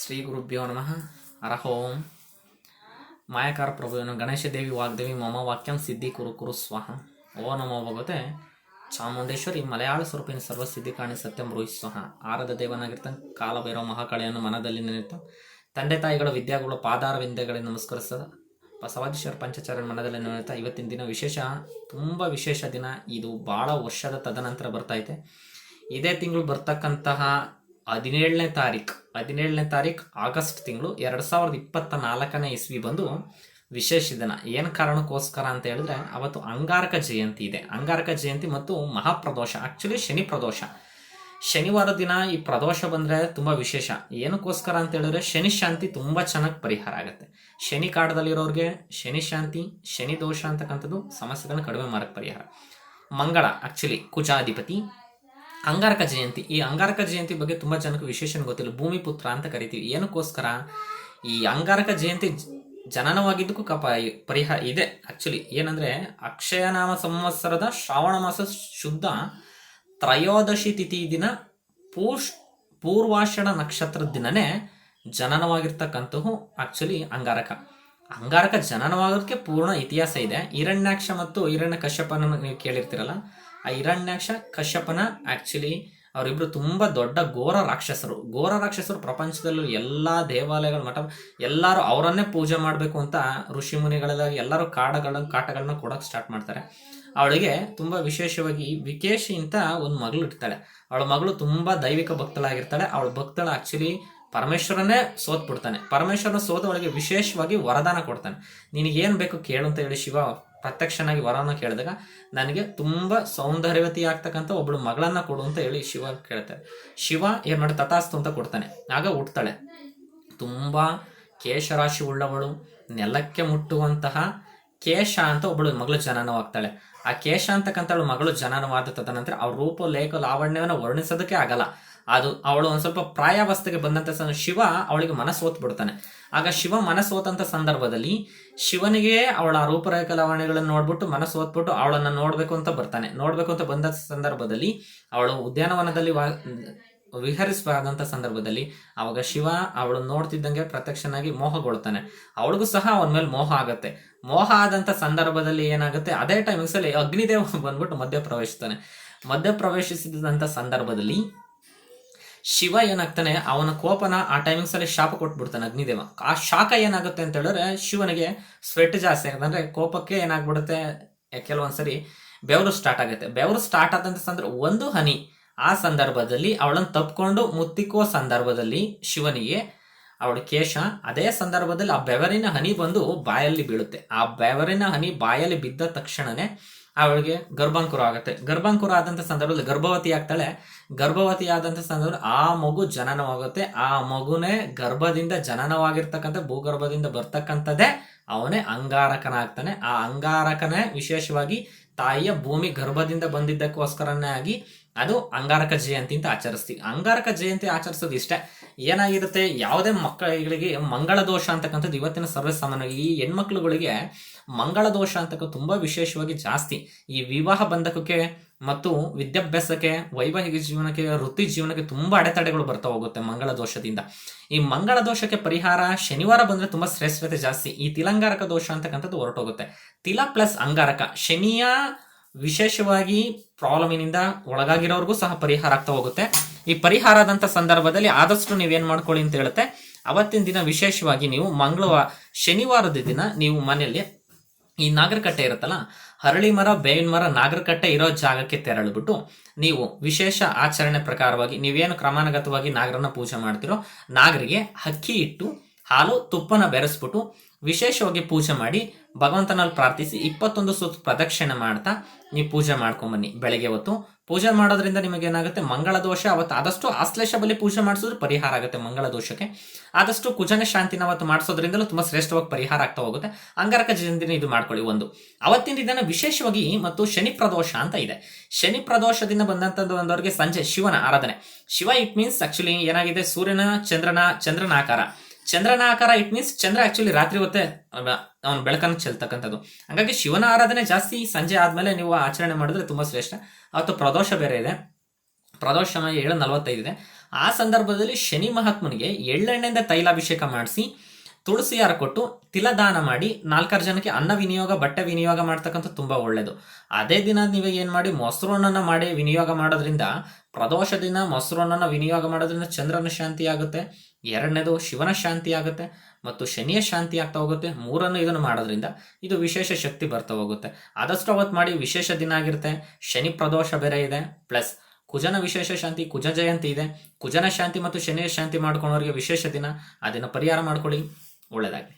ಶ್ರೀ ಗುರುಭ್ಯೋ ನಮಃ. ಅರಹೋಂ ಮಾಯಕಾರ ಪ್ರಭುವಿನ ಗಣೇಶ ದೇವಿ ವಾಗ್ದೇವಿ ಮಮ ವಾಕ್ಯಂ ಸಿದ್ಧಿ ಕುರು ಕುರು ಸ್ವಾಹ. ಓ ನಮೋ ಭಗವತೆ. ಚಾಮುಂಡೇಶ್ವರಿ ಮಲಯಾಳ ಸ್ವರೂಪಿನ ಸರ್ವ ಸಿದ್ಧಿ ಕಾಣಿ ಸತ್ಯಂ ರೋಹಿ ಸ್ವಾಹ. ಆರದ ದೇವನಾಗಿರ್ತ ಕಾಲಭೈರವ ಮಹಾಕಳೆಯನ್ನು ಮನದಲ್ಲಿ ನೆನೆತ ತಂದೆ ತಾಯಿಗಳ ವಿದ್ಯಾಗಳು ಪಾದಾರ ವಿಂದ್ಯಗಳಿಗೆ ನಮಸ್ಕರಿಸದ. ಬಸವಾದೀಶ್ವರ ಪಂಚಚಾರ್ಯ ಮನದಲ್ಲಿ ನೆನೆತ ಇವತ್ತಿನ ದಿನ ವಿಶೇಷ, ತುಂಬ ವಿಶೇಷ ದಿನ. ಇದು ಭಾಳ ವರ್ಷದ ತದನಂತರ ಬರ್ತಾ ಇದೆ ಇದೇ ತಿಂಗಳು ಬರ್ತಕ್ಕಂತಹ ಹದಿನೇಳನೇ ತಾರೀಕು ಹದಿನೇಳನೇ ತಾರೀಕು ಆಗಸ್ಟ್ ತಿಂಗಳು ಎರಡು ಸಾವಿರದ ಇಪ್ಪತ್ತ ನಾಲ್ಕನೇ ಇಸ್ವಿ ಬಂದು ವಿಶೇಷ ದಿನ. ಏನು ಕಾರಣಕ್ಕೋಸ್ಕರ ಅಂತ ಹೇಳಿದ್ರೆ, ಅವತ್ತು ಅಂಗಾರಕ ಜಯಂತಿ ಇದೆ. ಅಂಗಾರಕ ಜಯಂತಿ ಮತ್ತು ಮಹಾಪ್ರದೋಷ. ಆಕ್ಚುಲಿ ಶನಿ ಪ್ರದೋಷ. ಶನಿವಾರ ದಿನ ಈ ಪ್ರದೋಷ ಬಂದರೆ ತುಂಬ ವಿಶೇಷ. ಏನಕ್ಕೋಸ್ಕರ ಅಂತ ಹೇಳಿದ್ರೆ, ಶನಿ ಶಾಂತಿ ತುಂಬ ಚೆನ್ನಾಗಿ ಪರಿಹಾರ ಆಗುತ್ತೆ. ಶನಿ ಕಾಡದಲ್ಲಿರೋರಿಗೆ ಶನಿ ಶಾಂತಿ, ಶನಿ ದೋಷ ಅಂತಕ್ಕಂಥದ್ದು ಸಮಸ್ಯೆಗಳನ್ನ ಕಡಿಮೆ ಮಾಡಕ್ಕೆ ಪರಿಹಾರ. ಮಂಗಳ ಆಕ್ಚುಲಿ ಕುಜಾಧಿಪತಿ ಅಂಗಾರಕ ಜಯಂತಿ. ಈ ಅಂಗಾರಕ ಜಯಂತಿ ಬಗ್ಗೆ ತುಂಬ ಜನಕ್ಕೆ ವಿಶೇಷ ಗೊತ್ತಿಲ್ಲ. ಭೂಮಿ ಪುತ್ರ ಅಂತ ಕರಿತೀವಿ. ಏನಕ್ಕೋಸ್ಕರ? ಈ ಅಂಗಾರಕ ಜಯಂತಿ ಜನನವಾಗಿದ್ದಕ್ಕೂ ಕಪ ಪರಿಹಾರ ಇದೆ. ಆಕ್ಚುಲಿ ಏನಂದ್ರೆ, ಅಕ್ಷಯನಾಮ ಸಂವತ್ಸರದ ಶ್ರಾವಣ ಮಾಸ ಶುದ್ಧ ತ್ರಯೋದಶಿ ತಿಥಿ ದಿನ ಪೂಷ್ ಪೂರ್ವಾಷಣ ನಕ್ಷತ್ರದ ದಿನನೇ ಜನನವಾಗಿರ್ತಕ್ಕಂಥವು ಆಕ್ಚುಲಿ ಅಂಗಾರಕ. ಅಂಗಾರಕ ಜನನವಾಗೋದಕ್ಕೆ ಪೂರ್ಣ ಇತಿಹಾಸ ಇದೆ. ಹಿರಣ್ಯಾಕ್ಷ ಮತ್ತು ಹಿರಣ್ಯ ಕಶ್ಯಪನ ನೀವು ಕೇಳಿರ್ತೀರಲ್ಲ ಆ ಹಿರಣ್ಯಾಕ್ಷ, ಕಶ್ಯಪನ ಆಕ್ಚುಲಿ ಅವರಿಬ್ಬರು ತುಂಬ ದೊಡ್ಡ ಘೋರ ರಾಕ್ಷಸರು. ಘೋರ ರಾಕ್ಷಸರು ಪ್ರಪಂಚದಲ್ಲೂ ಎಲ್ಲ ದೇವಾಲಯಗಳ, ಮಠ, ಎಲ್ಲರೂ ಅವರನ್ನೇ ಪೂಜೆ ಮಾಡಬೇಕು ಅಂತ ಋಷಿ ಮುನಿಗಳೆಲ್ಲ ಎಲ್ಲರೂ ಕಾಡಗಳ ಕಾಟಗಳನ್ನ ಕೊಡಕ್ಕೆ ಸ್ಟಾರ್ಟ್ ಮಾಡ್ತಾರೆ. ಅವಳಿಗೆ ತುಂಬ ವಿಶೇಷವಾಗಿ ವಿಕೇಶಿ ಅಂತ ಒಂದು ಮಗಳು ಇಡ್ತಾಳೆ ಅವಳ ಮಗಳು ತುಂಬ ದೈವಿಕ ಭಕ್ತಳಾಗಿರ್ತಾಳೆ. ಅವಳ ಭಕ್ತಳ ಆಕ್ಚುಲಿ ಪರಮೇಶ್ವರನೇ ಸೋತ್ಬಿಡ್ತಾನೆ. ಪರಮೇಶ್ವರನ ಸೋತ ಅವಳಿಗೆ ವಿಶೇಷವಾಗಿ ವರದಾನ ಕೊಡ್ತಾನೆ. ನಿನಗೇನು ಬೇಕು ಕೇಳು ಅಂತ ಹೇಳಿ ಶಿವ ಪ್ರತ್ಯಕ್ಷನಾಗಿ ವರನ ಕೇಳಿದಾಗ ನನಗೆ ತುಂಬ ಸೌಂದರ್ಯವತಿ ಆಗ್ತಕ್ಕಂಥ ಒಬ್ಬಳು ಮಗಳನ್ನ ಕೊಡು ಅಂತ ಹೇಳಿ ಶಿವ ಕೇಳ್ತಾರೆ ಶಿವ ಏನ್ ಮಾಡಿ ತಥಾಸ್ತು ಅಂತ ಕೊಡ್ತಾನೆ. ಆಗ ಹುಡ್ತಾಳೆ ತುಂಬ ಕೇಶರಾಶಿ ಉಳ್ಳವಳು, ನೆಲಕ್ಕೆ ಮುಟ್ಟುವಂತಹ ಕೇಶ ಅಂತ ಒಬ್ಬಳು ಮಗಳು ಜನನವಾಗ್ತಾಳೆ. ಆ ಕೇಶ ಅಂತಕ್ಕಂಥ ಮಗಳು ಜನನವಾದ ತದನಂತರ ಅವ್ರ ರೂಪ ಲೇಖ ಲಾವಣ್ಯವನ್ನು ವರ್ಣಿಸೋದಕ್ಕೆ ಆಗಲ್ಲ. ಅದು ಅವಳು ಒಂದು ಸ್ವಲ್ಪ ಪ್ರಾಯಾವಸ್ಥೆಗೆ ಬಂದಂತ ಸ- ಶಿವ ಅವಳಿಗೆ ಮನಸ್ಸು ಓತ್ ಬಿಡ್ತಾನೆ. ಆಗ ಶಿವ ಮನಸ್ಸು ಓತಂತ ಸಂದರ್ಭದಲ್ಲಿ ಶಿವನಿಗೆ ಅವಳ ರೂಪರೇಖ ಲಾವಣ್ಯಗಳನ್ನು ನೋಡ್ಬಿಟ್ಟು ಮನಸ್ಸು ಓದ್ಬಿಟ್ಟು ಅವಳನ್ನ ನೋಡ್ಬೇಕು ಅಂತ ಬರ್ತಾನೆ. ನೋಡ್ಬೇಕು ಅಂತ ಬಂದ ಸಂದರ್ಭದಲ್ಲಿ ಅವಳು ಉದ್ಯಾನವನದಲ್ಲಿ ವಾ ಸಂದರ್ಭದಲ್ಲಿ ಅವಾಗ ಶಿವ ಅವಳು ನೋಡ್ತಿದ್ದಂಗೆ ಪ್ರತ್ಯಕ್ಷನಾಗಿ ಮೋಹಗೊಳ್ತಾನೆ. ಅವಳಿಗೂ ಸಹ ಅವನ ಮೇಲೆ ಮೋಹ ಆಗತ್ತೆ. ಮೋಹ ಆದಂಥ ಸಂದರ್ಭದಲ್ಲಿ ಏನಾಗುತ್ತೆ? ಅದೇ ಟೈಮಿಂಗ್ಸ್ ಅಲ್ಲಿ ಅಗ್ನಿದೇವ ಬಂದ್ಬಿಟ್ಟು ಮಧ್ಯ ಪ್ರವೇಶಿಸ್ತಾನೆ ಮಧ್ಯ ಪ್ರವೇಶಿಸಿದಂತ ಸಂದರ್ಭದಲ್ಲಿ ಶಿವ ಏನಾಗ್ತಾನೆ, ಅವನ ಕೋಪನ ಆ ಟೈಮಿಂಗ್ಸ್ ಅಲ್ಲಿ ಶಾಪ ಕೊಟ್ಬಿಡ್ತಾನೆ ಅಗ್ನಿದೇವ. ಆ ಶಾಖ ಏನಾಗುತ್ತೆ ಅಂತ ಹೇಳಿದ್ರೆ, ಶಿವನಿಗೆ ಸ್ವೆಟ್ ಜಾಸ್ತಿ ಆಗುತ್ತೆ. ಅಂದ್ರೆ ಕೋಪಕ್ಕೆ ಏನಾಗ್ಬಿಡುತ್ತೆ ಕೆಲವೊಂದ್ಸರಿ ಬೆವರು ಸ್ಟಾರ್ಟ್ ಆಗುತ್ತೆ. ಬೆವರು ಸ್ಟಾರ್ಟ್ ಆದಂತ ಅಂದ್ರೆ ಒಂದು ಹನಿ. ಆ ಸಂದರ್ಭದಲ್ಲಿ ಅವಳನ್ನು ತಪ್ಕೊಂಡು ಮುತ್ತಿಕ್ಕುವ ಸಂದರ್ಭದಲ್ಲಿ ಶಿವನಿಗೆ ಅವಳ ಕೇಶ. ಅದೇ ಸಂದರ್ಭದಲ್ಲಿ ಆ ಬೆವರಿನ ಹನಿ ಬಂದು ಬಾಯಲ್ಲಿ ಬೀಳುತ್ತೆ. ಆ ಬೆವರಿನ ಹನಿ ಬಾಯಲ್ಲಿ ಬಿದ್ದ ತಕ್ಷಣನೇ ಅವಳಿಗೆ ಗರ್ಭಾಂಕುರ ಆಗುತ್ತೆ. ಗರ್ಭಾಂಕುರ ಆದಂತ ಸಂದರ್ಭದಲ್ಲಿ ಗರ್ಭವತಿ ಆಗ್ತಾಳೆ. ಗರ್ಭವತಿ ಆದಂತ ಸಂದರ್ಭದಲ್ಲಿ ಆ ಮಗು ಜನನವಾಗುತ್ತೆ. ಆ ಮಗುನೇ ಗರ್ಭದಿಂದ ಜನನವಾಗಿರ್ತಕ್ಕಂಥ, ಭೂಗರ್ಭದಿಂದ ಬರ್ತಕ್ಕಂಥದ್ದೇ ಅವನೇ ಅಂಗಾರಕನಾಗ್ತಾನೆ. ಆ ಅಂಗಾರಕನೇ ವಿಶೇಷವಾಗಿ ತಾಯಿಯ ಭೂಮಿ ಗರ್ಭದಿಂದ ಬಂದಿದ್ದಕ್ಕೋಸ್ಕರನೇ ಆಗಿ ಅದು ಅಂಗಾರಕ ಜಯಂತಿ ಅಂತ ಆಚರಿಸ್ತೀವಿ ಅಂಗಾರಕ ಜಯಂತಿ ಆಚರಿಸೋದು ಇಷ್ಟೇ. ಏನಾಗಿರುತ್ತೆ, ಯಾವುದೇ ಮಕ್ಕಳಿಗೆ ಮಂಗಳ ದೋಷ ಅಂತಕ್ಕಂಥದ್ದು ಇವತ್ತಿನ ಸರ್ವಸಾಮಾನ್ಯವಾಗಿ ಈ ಹೆಣ್ಮಕ್ಳುಗಳಿಗೆ ಮಂಗಳ ದೋಷ ಅಂತಕ್ಕಂಥ ತುಂಬಾ ವಿಶೇಷವಾಗಿ ಜಾಸ್ತಿ. ಈ ವಿವಾಹ ಬಂಧಕಕ್ಕೆ ಮತ್ತು ವಿದ್ಯಾಭ್ಯಾಸಕ್ಕೆ, ವೈವಾಹಿಕ ಜೀವನಕ್ಕೆ, ವೃತ್ತಿ ಜೀವನಕ್ಕೆ ತುಂಬಾ ಅಡೆತಡೆಗಳು ಬರ್ತಾ ಹೋಗುತ್ತೆ ಮಂಗಳ ದೋಷದಿಂದ. ಈ ಮಂಗಳ ದೋಷಕ್ಕೆ ಪರಿಹಾರ ಶನಿವಾರ ಬಂದ್ರೆ ತುಂಬಾ ಶ್ರೇಷ್ಠತೆ ಜಾಸ್ತಿ. ಈ ತಿಲಂಗಾರಕ ದೋಷ ಅಂತಕ್ಕಂಥದ್ದು ಹೊರಟೋಗುತ್ತೆ. ತಿಲ ಪ್ಲಸ್ ಅಂಗಾರಕ. ಶನಿಯ ವಿಶೇಷವಾಗಿ ಪ್ರಾಬ್ಲಮಿನಿಂದ ಒಳಗಾಗಿರೋರ್ಗೂ ಸಹ ಪರಿಹಾರ ಆಗ್ತಾ ಹೋಗುತ್ತೆ. ಈ ಪರಿಹಾರ ಆದಂತ ಸಂದರ್ಭದಲ್ಲಿ ಆದಷ್ಟು ನೀವೇನ್ ಮಾಡ್ಕೊಳ್ಳಿ ಅಂತ ಹೇಳುತ್ತೆ. ಅವತ್ತಿನ ದಿನ ವಿಶೇಷವಾಗಿ ನೀವು ಮಂಗಳವಾರ, ಶನಿವಾರದ ದಿನ ನೀವು ಮನೆಯಲ್ಲಿ ಈ ನಾಗರಕಟ್ಟೆ ಇರುತ್ತಲ್ಲ, ಹರಳಿ ಮರ, ಬೇವಿನ ಮರ, ನಾಗರಕಟ್ಟೆ ಇರೋ ಜಾಗಕ್ಕೆ ತೆರಳಿಬಿಟ್ಟು ನೀವು ವಿಶೇಷ ಆಚರಣೆ ಪ್ರಕಾರವಾಗಿ ನೀವೇನು ಕ್ರಮಾನುಗತವಾಗಿ ನಾಗರನ್ನ ಪೂಜೆ ಮಾಡ್ತಿರೋ, ನಾಗರಿಗೆ ಅಕ್ಕಿ ಇಟ್ಟು ಹಾಲು ತುಪ್ಪನ ಬೆರೆಸ್ಬಿಟ್ಟು ವಿಶೇಷವಾಗಿ ಪೂಜೆ ಮಾಡಿ ಭಗವಂತನಲ್ಲಿ ಪ್ರಾರ್ಥಿಸಿ ಇಪ್ಪತ್ತೊಂದು ಸುತ್ತು ಪ್ರದಕ್ಷಿಣೆ ಮಾಡ್ತಾ ನೀವು ಪೂಜೆ ಮಾಡ್ಕೊಂಬನ್ನಿ. ಬೆಳಗ್ಗೆ ಹೊತ್ತು ಪೂಜೆ ಮಾಡೋದ್ರಿಂದ ನಿಮಗೆ ಏನಾಗುತ್ತೆ? ಮಂಗಳ ದೋಷ, ಅವತ್ತು ಆದಷ್ಟು ಆಶ್ಲೇಷ ಬಲಿ ಪೂಜೆ ಮಾಡಿಸಿದ್ರೆ ಪರಿಹಾರ ಆಗುತ್ತೆ ಮಂಗಳ ದೋಷಕ್ಕೆ. ಆದಷ್ಟು ಕುಜನ ಶಾಂತಿನ ಅವತ್ತು ಮಾಡಿಸೋದ್ರಿಂದಲೂ ತುಂಬ ಶ್ರೇಷ್ಠವಾಗಿ ಪರಿಹಾರ ಆಗ್ತಾ ಹೋಗುತ್ತೆ. ಅಂಗಾರಕ ಜಯಂತಿನ ಇದು ಮಾಡ್ಕೊಳ್ಳಿ ಒಂದು. ಅವತ್ತಿನ ದಿನ ವಿಶೇಷವಾಗಿ ಮತ್ತು ಶನಿ ಪ್ರದೋಷ ಅಂತ ಇದೆ. ಶನಿ ಪ್ರದೋಷದಿಂದ ಬಂದಂಥದ್ದು ಒಂದವರಿಗೆ ಸಂಜೆ ಶಿವನ ಆರಾಧನೆ. ಶಿವ ಇಟ್ ಮೀನ್ಸ್ ಆಕ್ಚುಲಿ ಏನಾಗಿದೆ? ಸೂರ್ಯನ, ಚಂದ್ರನ ಚಂದ್ರನ ಆಕಾರ. ಚಂದ್ರನ ಆಕಾರ ಇಟ್ ಮೀನ್ಸ್ ಚಂದ್ರ ಆಕ್ಚುಲಿ ರಾತ್ರಿ ಹೊತ್ತೆ ಅವನ ಬೆಳಕನ್ನು ಚೆಲ್ತಕ್ಕಂಥದ್ದು. ಹಾಗಾಗಿ ಶಿವನ ಆರಾಧನೆ ಜಾಸ್ತಿ ಸಂಜೆ ಆದ್ಮೇಲೆ ನೀವು ಆಚರಣೆ ಮಾಡಿದ್ರೆ ತುಂಬಾ ಶ್ರೇಷ್ಠ. ಅವತ್ತು ಪ್ರದೋಷ ಬೇರೆ ಇದೆ. ಪ್ರದೋಷ ಸಮಯ ಏಳು ನಲವತ್ತೈದು ಇದೆ. ಆ ಸಂದರ್ಭದಲ್ಲಿ ಶನಿ ಮಹಾತ್ಮನಿಗೆ ಎಳ್ಳೆಣ್ಣೆಯಿಂದ ತೈಲಾಭಿಷೇಕ ಮಾಡಿಸಿ ತುಳಸಿ ಹಾರ ಕೊಟ್ಟು ತಿಲದಾನ ಮಾಡಿ ನಾಲ್ಕಾರು ಜನಕ್ಕೆ ಅನ್ನ ವಿನಿಯೋಗ, ಬಟ್ಟೆ ವಿನಿಯೋಗ ಮಾಡ್ತಕ್ಕಂಥ ತುಂಬ ಒಳ್ಳೆಯದು ಅದೇ ದಿನ ನೀವೇ ಏನು ಮಾಡಿ ಮೊಸರನ್ನನ್ನು ಮಾಡಿ ವಿನಿಯೋಗ ಮಾಡೋದ್ರಿಂದ ಪ್ರದೋಷ ದಿನ ಮೊಸರನ್ನನ್ನು ವಿನಿಯೋಗ ಮಾಡೋದ್ರಿಂದ ಚಂದ್ರನ ಶಾಂತಿ ಆಗುತ್ತೆ, ಎರಡನೇದು ಶಿವನ ಶಾಂತಿ ಆಗುತ್ತೆ, ಮತ್ತು ಶನಿಯ ಶಾಂತಿ ಆಗ್ತಾ ಹೋಗುತ್ತೆ ಮೂರನ್ನು ಇದನ್ನು ಮಾಡೋದ್ರಿಂದ ಇದು ವಿಶೇಷ ಶಕ್ತಿ ಬರ್ತಾ ಹೋಗುತ್ತೆ. ಆದಷ್ಟು ಅವತ್ತು ಮಾಡಿ ವಿಶೇಷ ದಿನ ಆಗಿರುತ್ತೆ, ಶನಿ ಪ್ರದೋಷ ಬೇರೆ ಇದೆ, ಪ್ಲಸ್ ಕುಜನ ವಿಶೇಷ ಶಾಂತಿ, ಕುಜ ಜಯಂತಿ ಇದೆ, ಕುಜನ ಶಾಂತಿ ಮತ್ತು ಶನಿಯ ಶಾಂತಿ ಮಾಡ್ಕೊಳೋರಿಗೆ ವಿಶೇಷ ದಿನ, ಅದನ್ನು ಪರಿಹಾರ ಮಾಡ್ಕೊಳ್ಳಿ ಒಳ್ಳೆಯದಾಗಲಿ